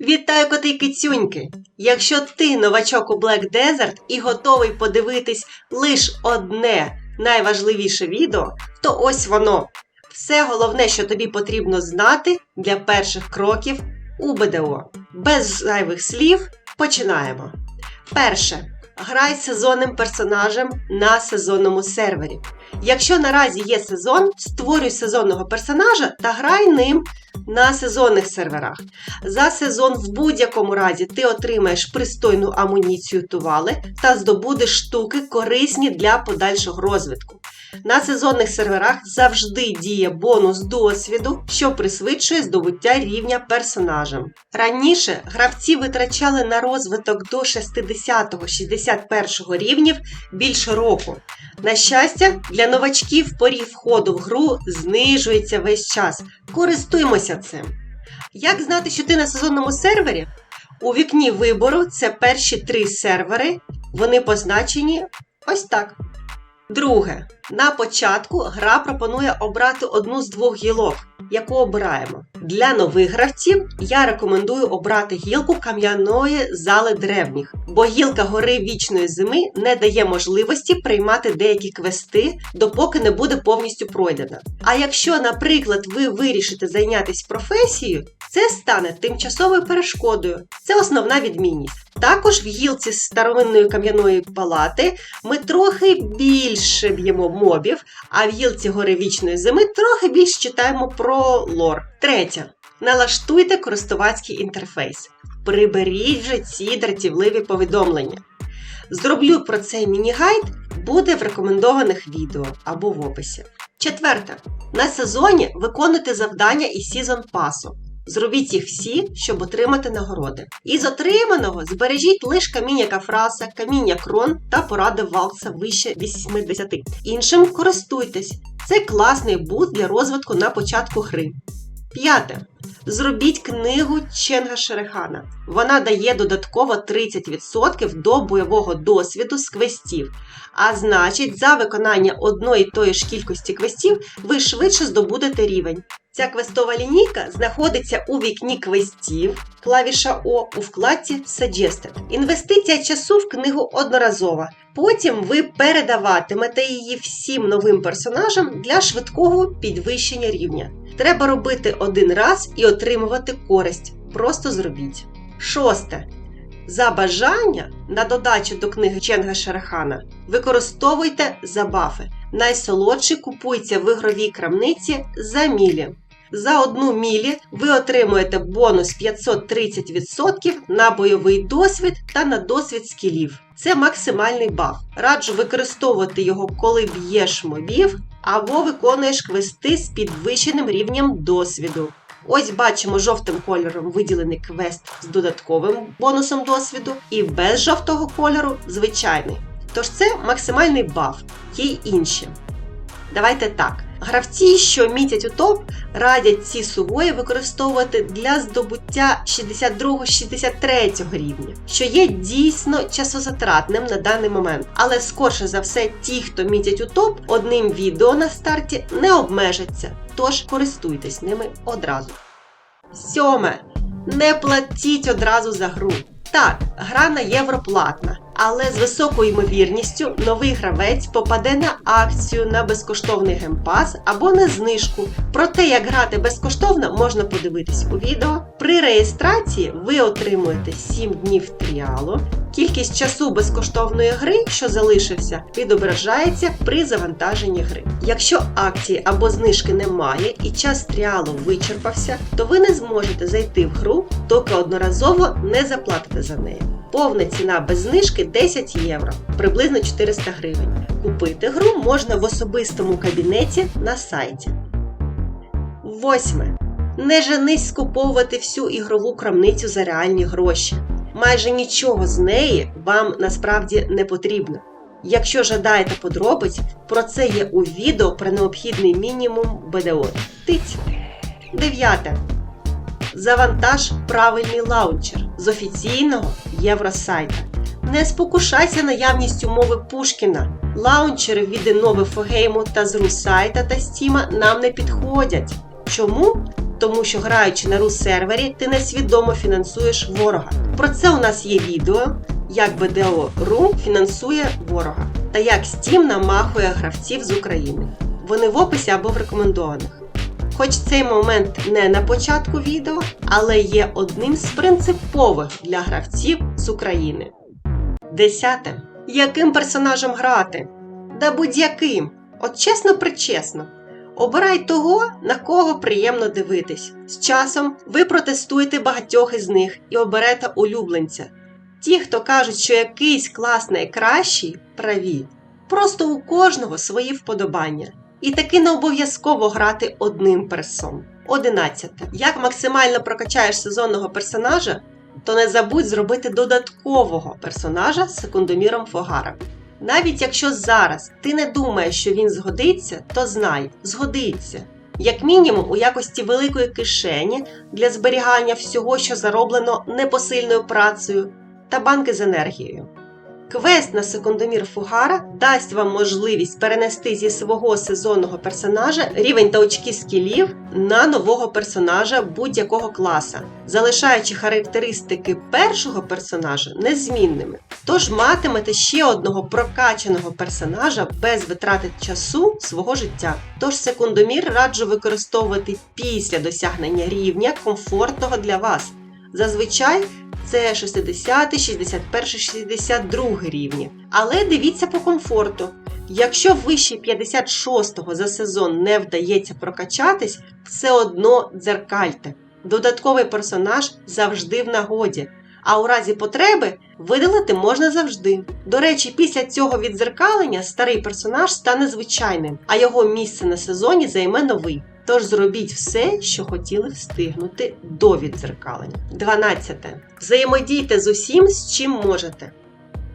Вітаю коти кицюньки! Якщо ти новачок у Black Desert і готовий подивитись лише одне найважливіше відео, то ось воно. Все головне, що тобі потрібно знати для перших кроків у БДО. Без зайвих слів починаємо. Перше. Грай сезонним персонажем на сезонному сервері. Якщо наразі є сезон, створюй сезонного персонажа та грай ним на сезонних серверах. За сезон в будь-якому разі ти отримаєш пристойну амуніцію тували та здобудеш штуки, корисні для подальшого розвитку. На сезонних серверах завжди діє бонус досвіду, що присвідчує здобуття рівня персонажем. Раніше гравці витрачали на розвиток до 60-61 рівнів більше року. На щастя, для новачків поріг входу в гру знижується весь час. Користуємося цим. Як знати, що ти на сезонному сервері? У вікні вибору це перші три сервери. Вони позначені ось так. Друге. На початку гра пропонує обрати одну з двох гілок, яку обираємо. Для нових гравців я рекомендую обрати гілку кам'яної зали древніх, бо гілка гори вічної зими не дає можливості приймати деякі квести, допоки не буде повністю пройдена. А якщо, наприклад, ви вирішите зайнятися професією, це стане тимчасовою перешкодою. Це основна відмінність. Також в гілці старовинної кам'яної палати ми трохи більше б'ємо мобів, а в гілці гори вічної зими трохи більше читаємо про лор. Третє. Налаштуйте користувацький інтерфейс. Приберіть вже ці дратівливі повідомлення. Зроблю про цей міні-гайд буде в рекомендованих відео або в описі. Четверте. На сезоні виконуйте завдання із Season пасу. Зробіть їх всі, щоб отримати нагороди. Із отриманого збережіть лише каміння кафраса, каміння крон та поради валса вище 80. Іншим користуйтесь. Це класний бут для розвитку на початку гри. П'яте. Зробіть книгу Ченга Шерехана. Вона дає додатково 30% до бойового досвіду з квестів. А значить, за виконання одної тої ж кількості квестів ви швидше здобудете рівень. Ця квестова лінійка знаходиться у вікні квестів, клавіша О у вкладці Suggested. Інвестиція часу в книгу одноразова. Потім ви передаватимете її всім новим персонажам для швидкого підвищення рівня. Треба робити один раз і отримувати користь. Просто зробіть. Шосте. За бажання на додачу до книги Ченга Шарахана використовуйте забафи. Найсолодший купується в ігровій крамниці за мілі. За одну мілі ви отримуєте бонус 530% на бойовий досвід та на досвід скілів. Це максимальний баф. Раджу використовувати його, коли б'єш мобів або виконуєш квести з підвищеним рівнем досвіду. Ось бачимо жовтим кольором виділений квест з додатковим бонусом досвіду, і без жовтого кольору звичайний. Тож це максимальний баф, є й інші. Давайте так. Гравці, що мітять у топ, радять ці сувої використовувати для здобуття 62-63 рівня, що є дійсно часозатратним на даний момент. Але скорше за все, ті, хто мітять у топ, одним відео на старті не обмежаться. Тож користуйтесь ними одразу. Сьоме. Не платіть одразу за гру. Так, гра на євро платна, але з високою ймовірністю новий гравець попаде на акцію на безкоштовний геймпас або на знижку. Про те, як грати безкоштовно, можна подивитись у відео. При реєстрації ви отримуєте 7 днів тріалу. Кількість часу безкоштовної гри, що залишився, відображається при завантаженні гри. Якщо акції або знижки немає і час тріалу вичерпався, то ви не зможете зайти в гру, доки одноразово не заплатите за неї. Повна ціна без знижки 10 євро, приблизно 400 гривень. Купити гру можна в особистому кабінеті на сайті. Восьме. Не женись скуповувати всю ігрову крамницю за реальні гроші. Майже нічого з неї вам насправді не потрібно. Якщо жадаєте подробиць, про це є у відео про необхідний мінімум БДО. Тиць. Дев'яте. Завантаж правильний лаунчер з офіційного євросайта. Не спокушайся наявністю мови Пушкіна. Лаунчери від Innovi Фогейму та з Русайта та Стіма нам не підходять. Чому? тому що граючи на рус сервері, ти несвідомо фінансуєш ворога. Про це у нас є відео, як BDO.ru фінансує ворога та як Steam намахує гравців з України. Вони в описі або в рекомендованих. Хоч цей момент не на початку відео, але є одним з принципових для гравців з України. Десяте. Яким персонажем грати? Да будь-яким. От чесно причесно. Обирай того, на кого приємно дивитись. З часом ви протестуєте багатьох із них і оберете улюбленця. Ті, хто кажуть, що якийсь клас найкращий, праві. Просто у кожного свої вподобання. І таки не обов'язково грати одним персом. 11. Як максимально прокачаєш сезонного персонажа, то не забудь зробити додаткового персонажа з секундоміром Фогара. Навіть якщо зараз ти не думаєш, що він згодиться, то знай, згодиться. Як мінімум у якості великої кишені для зберігання всього, що зароблено непосильною працею, та банки з енергією. Квест на секундомір Фугара дасть вам можливість перенести зі свого сезонного персонажа рівень та очки скілів на нового персонажа будь-якого класа, залишаючи характеристики першого персонажа незмінними. Тож матимете ще одного прокачаного персонажа без витрати часу свого життя. Тож секундомір раджу використовувати після досягнення рівня комфортного для вас. Зазвичай це 60, 61, 62 рівні. Але дивіться по комфорту. Якщо вище 56-го за сезон не вдається прокачатись, все одно дзеркальте. Додатковий персонаж завжди в нагоді. А у разі потреби видалити можна завжди. До речі, після цього відзеркалення старий персонаж стане звичайним, а його місце на сезоні займе новий. Тож зробіть все, що хотіли встигнути до віддзеркалення. 12. Взаємодійте з усім, з чим можете.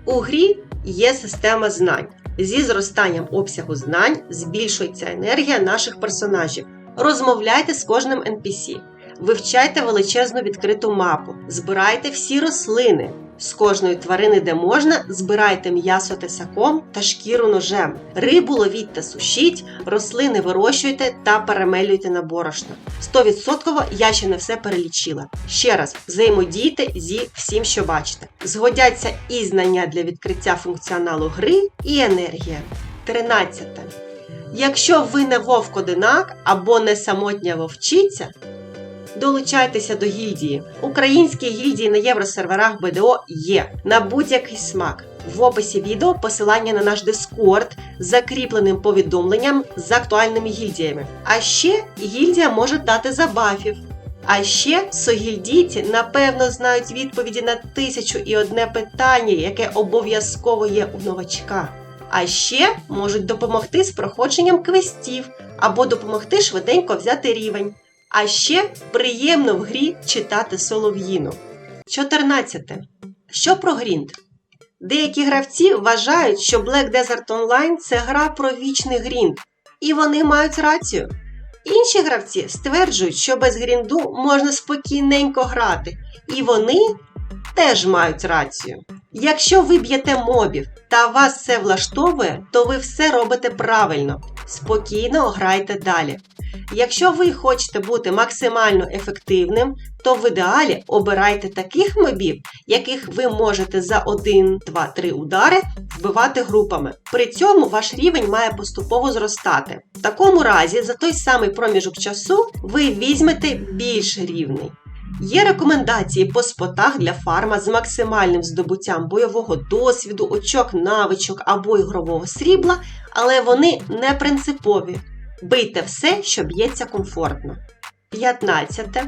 У грі є система знань. Зі зростанням обсягу знань збільшується енергія наших персонажів. Розмовляйте з кожним NPC. Вивчайте величезну відкриту мапу, збирайте всі рослини. З кожної тварини, де можна, збирайте м'ясо тесаком та шкіру ножем. Рибу ловіть та сушіть, рослини вирощуйте та перемелюйте на борошно. 100% я ще не все перелічила. Ще раз, взаємодійте зі всім, що бачите. Згодяться і знання для відкриття функціоналу гри, і енергія. 13. Якщо ви не вовк-одинак або не самотня вовчиця, Долучайтеся до гільдії. Українські гільдії на євросерверах БДО є на будь-який смак. В описі відео посилання на наш Дискорд з закріпленим повідомленням з актуальними гільдіями. А ще гільдія може дати забафів. А ще согільдійці напевно знають відповіді на тисячу і одне питання, яке обов'язково є у новачка. А ще можуть допомогти з проходженням квестів або допомогти швиденько взяти рівень. А ще приємно в грі читати солов'їну. 14. Що про Грінд? Деякі гравці вважають, що Black Desert Online це гра про вічний грінд, і вони мають рацію. Інші гравці стверджують, що без грінду можна спокійненько грати, і вони теж мають рацію. Якщо ви б'єте мобів та вас це влаштовує, то ви все робите правильно. Спокійно грайте далі. Якщо ви хочете бути максимально ефективним, то в ідеалі обирайте таких мобів, яких ви можете за 1, 2, 3 удари вбивати групами. При цьому ваш рівень має поступово зростати. В такому разі, за той самий проміжок часу ви візьмете більш рівний. Є рекомендації по спотах для фарма з максимальним здобуттям бойового досвіду, очок навичок або ігрового срібла, але вони не принципові. Бийте все, що б'ється комфортно. 15.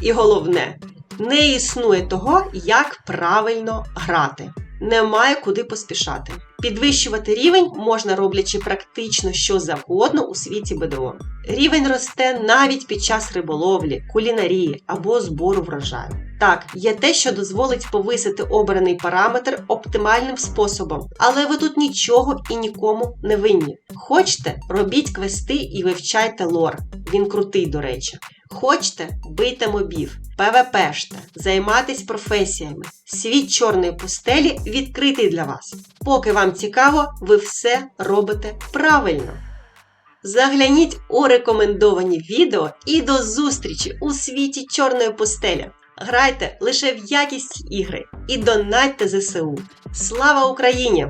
І головне, не існує того, як правильно грати. Немає куди поспішати. Підвищувати рівень можна роблячи практично що завгодно у світі БДО. Рівень росте навіть під час риболовлі, кулінарії або збору врожаю. Так, є те, що дозволить повисити обраний параметр оптимальним способом, але ви тут нічого і нікому не винні. Хочете, робіть квести і вивчайте лор. Він крутий, до речі. Хочете, бийте мобів, ПВПште, займайтесь професіями. Світ чорної пустелі відкритий для вас. Поки вам цікаво, ви все робите правильно. Загляніть у рекомендовані відео і до зустрічі у світі чорної пустелі. Грайте лише в якісні ігри і донатьте ЗСУ. Слава Україні!